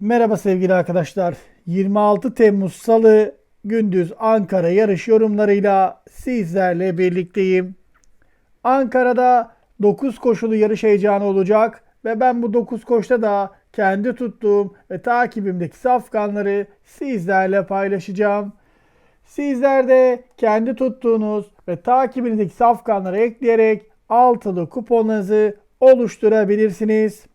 Merhaba sevgili arkadaşlar. 26 Temmuz Salı gündüz Ankara yarış yorumlarıyla sizlerle birlikteyim. Ankara'da 9 koşulu yarış heyecanı olacak ve ben bu 9 koşta da kendi tuttuğum ve takibimdeki safkanları sizlerle paylaşacağım. Sizler de kendi tuttuğunuz ve takibinizdeki safkanları ekleyerek altılı kuponunuzu oluşturabilirsiniz.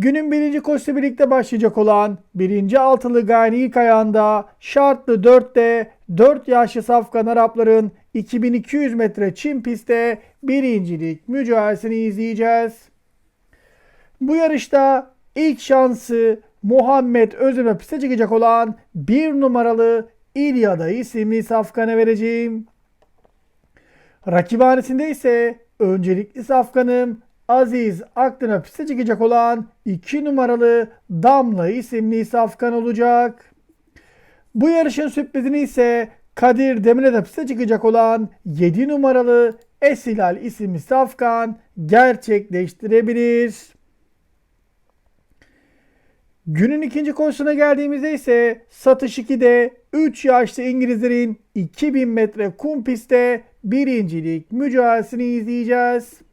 Günün birinci koşusu birlikte başlayacak olan birinci altılı Gani ilk ayağında şartlı 4'te 4 yaşlı Safkan Arapların 2200 metre çim pistte birincilik mücadelesini izleyeceğiz. Bu yarışta ilk şansı Muhammed Özüm'e piste çıkacak olan bir numaralı İlyada isimli Safkan'a vereceğim. Rakibhanesinde ise öncelikli Safkanım Aziz aklına piste çıkacak olan 2 numaralı Damla isimli safkan olacak. Bu yarışın sürprizini ise Kadir Demir'e piste çıkacak olan 7 numaralı Esilal isimli safkan gerçekleştirebilir. Günün ikinci koşusuna geldiğimizde ise satış 2'de 3 yaşlı İngilizlerin 2000 metre kum pistte birincilik mücadelesini izleyeceğiz.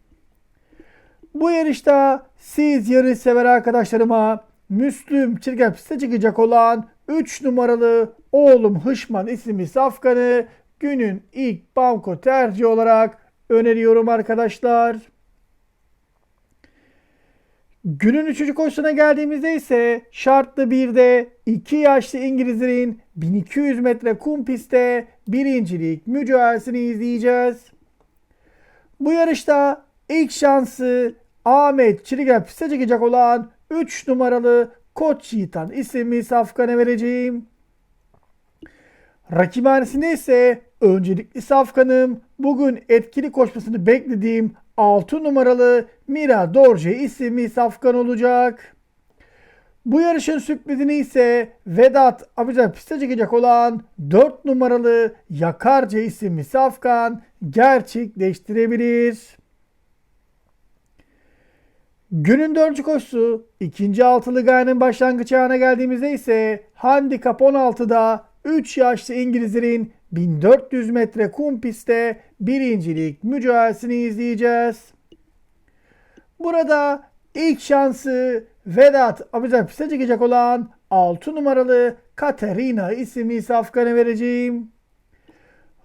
Bu yarışta siz yarış sever arkadaşlarıma Müslüm Çirgen piste çıkacak olan 3 numaralı oğlum Hışman isimli safkanı günün ilk banko tercihi olarak öneriyorum arkadaşlar. Günün 3. koşusuna geldiğimizde ise şartlı 1'de 2 yaşlı İngilizlerin 1200 metre kum pistte birincilik mücadelesini izleyeceğiz. Bu yarışta ilk şansı Ahmet Çirigen piste çıkacak olan 3 numaralı Koç Yiğitan isimli safkan'a vereceğim. Rakibhanesinde ise öncelikli safkanım bugün etkili koşmasını beklediğim 6 numaralı Mira Dorje isimli safkan olacak. Bu yarışın sürprizini ise Vedat Abica piste çıkacak olan 4 numaralı Yakarca isimli safkan gerçekleştirebilir. Günün dördüncü koşusu ikinci altılı gayenin başlangıç ayağına geldiğimizde ise handikap 16'da 3 yaşlı İngilizlerin 1400 metre kum pistte birincilik mücadelesini izleyeceğiz. Burada ilk şansı Vedat Abizer piste çıkacak olan 6 numaralı Katerina isimli safkanı vereceğim.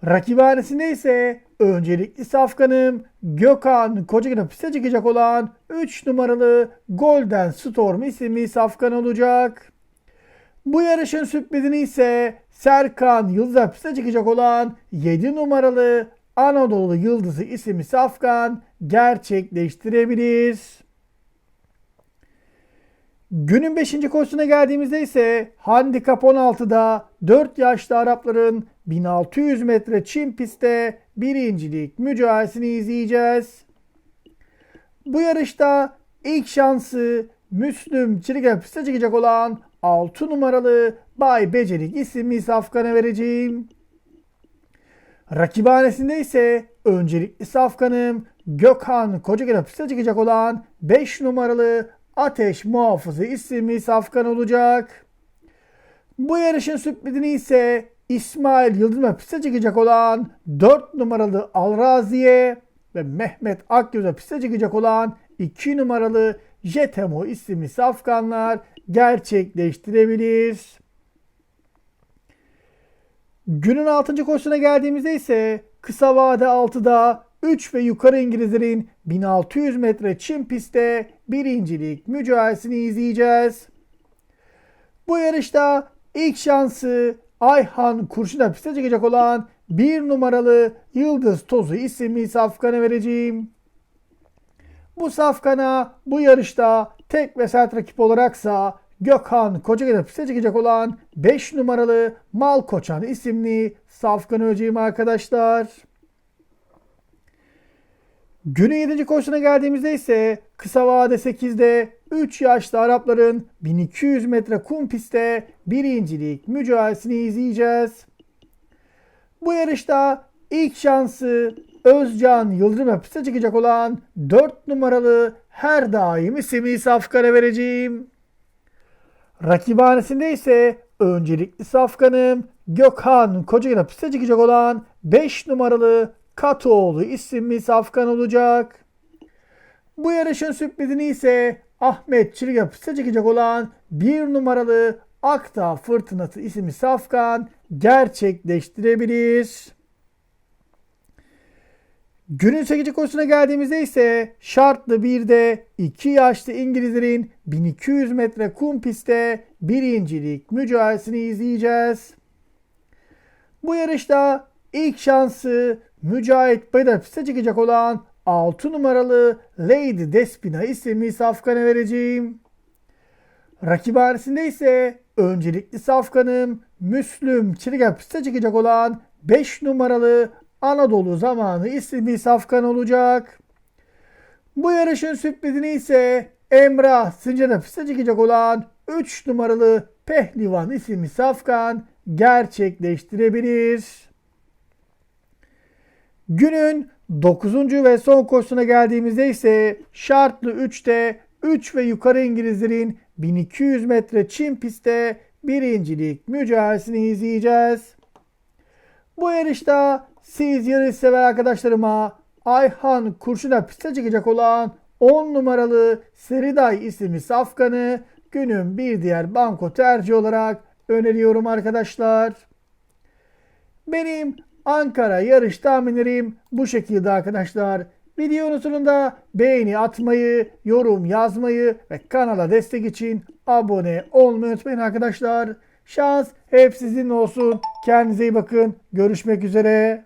Rakibhanesinde ise öncelikli safkanım Gökhan Kocagil'e piste çıkacak olan 3 numaralı Golden Storm isimli safkan olacak. Bu yarışın sürprizini ise Serkan Yıldız'a piste çıkacak olan 7 numaralı Anadolu Yıldızı isimli safkan gerçekleştirebilir. Günün 5. koşusuna geldiğimizde ise handikap 16'da 4 yaşlı Arapların 1600 metre çim pistte birincilik mücadelesini izleyeceğiz. Bu yarışta ilk şansı Müslüm Çirgen piste çıkacak olan 6 numaralı Bay Becerik isimli safkana vereceğim. Rakibhanesinde ise öncelikli safkanım Gökhan Kocagil'e piste çıkacak olan 5 numaralı Ateş Muhafızı isimli safkan olacak. Bu yarışın sürprizini ise İsmail Yıldırım'a piste çıkacak olan 4 numaralı Alraziye ve Mehmet Akgöz'e piste çıkacak olan 2 numaralı Jetemo isimli safkanlar gerçekleştirebilir. Günün 6. koşusuna geldiğimizde ise kısa vade 6'da 3 ve yukarı İngilizlerin 1600 metre çim pistte birincilik mücadelesini izleyeceğiz. Bu yarışta ilk şansı Ayhan Kurşun'a piste çıkacak olan bir numaralı Yıldız Tozu isimli safkana vereceğim. Bu safkana bu yarışta tek ve sert rakip olaraksa Gökhan Kocagil'e piste çıkacak olan 5 numaralı Mal Koçan isimli safkanı vereceğim arkadaşlar. Günün 7. koşusuna geldiğimizde ise kısa vade 8'de 3 yaşlı Arapların 1200 metre kum pistte birincilik mücadelesini izleyeceğiz. Bu yarışta ilk şansı Özcan Yıldırım'a piste çıkacak olan 4 numaralı her daim isimli safkara vereceğim. Rakibhanesinde ise öncelikli safkanım Gökhan Kocagil'e piste çıkacak olan 5 numaralı Katoğlu isimli safkan olacak. Bu yarışın sürprizini ise Ahmet piste çıkacak olan 1 numaralı Akdağ Fırtınası isimli safkan gerçekleştirebilir. Günün 8. koşusuna geldiğimizde ise şartlı bir de 2 yaşlı İngilizlerin 1200 metre kum pistte birincilik mücadelesini izleyeceğiz. Bu yarışta ilk şansı Mücahit Baydar piste çıkacak olan 6 numaralı Lady Despina isimli safkanı vereceğim. Rakibhanesinde ise öncelikli safkanım Müslüm Çirgen piste çıkacak olan 5 numaralı Anadolu Zamanı isimli safkan olacak. Bu yarışın sürprizini ise Emrah Sincan'a piste çıkacak olan 3 numaralı Pehlivan isimli safkan gerçekleştirebilir. Günün 9. ve son koşusuna geldiğimizde ise şartlı 3'te 3 ve yukarı İngilizlerin 1200 metre çim pistte birincilik mücadelesini izleyeceğiz. Bu yarışta siz yarış sever arkadaşlarıma Ayhan Kurşun'a piste çıkacak olan 10 numaralı Seriday isimli safkanı günün bir diğer banko tercih olarak öneriyorum arkadaşlar. Benim Ankara yarış tahminlerim bu şekilde arkadaşlar. Videonun sonunda beğeni atmayı, yorum yazmayı ve kanala destek için abone olmayı unutmayın arkadaşlar. Şans hep sizin olsun. Kendinize iyi bakın. Görüşmek üzere.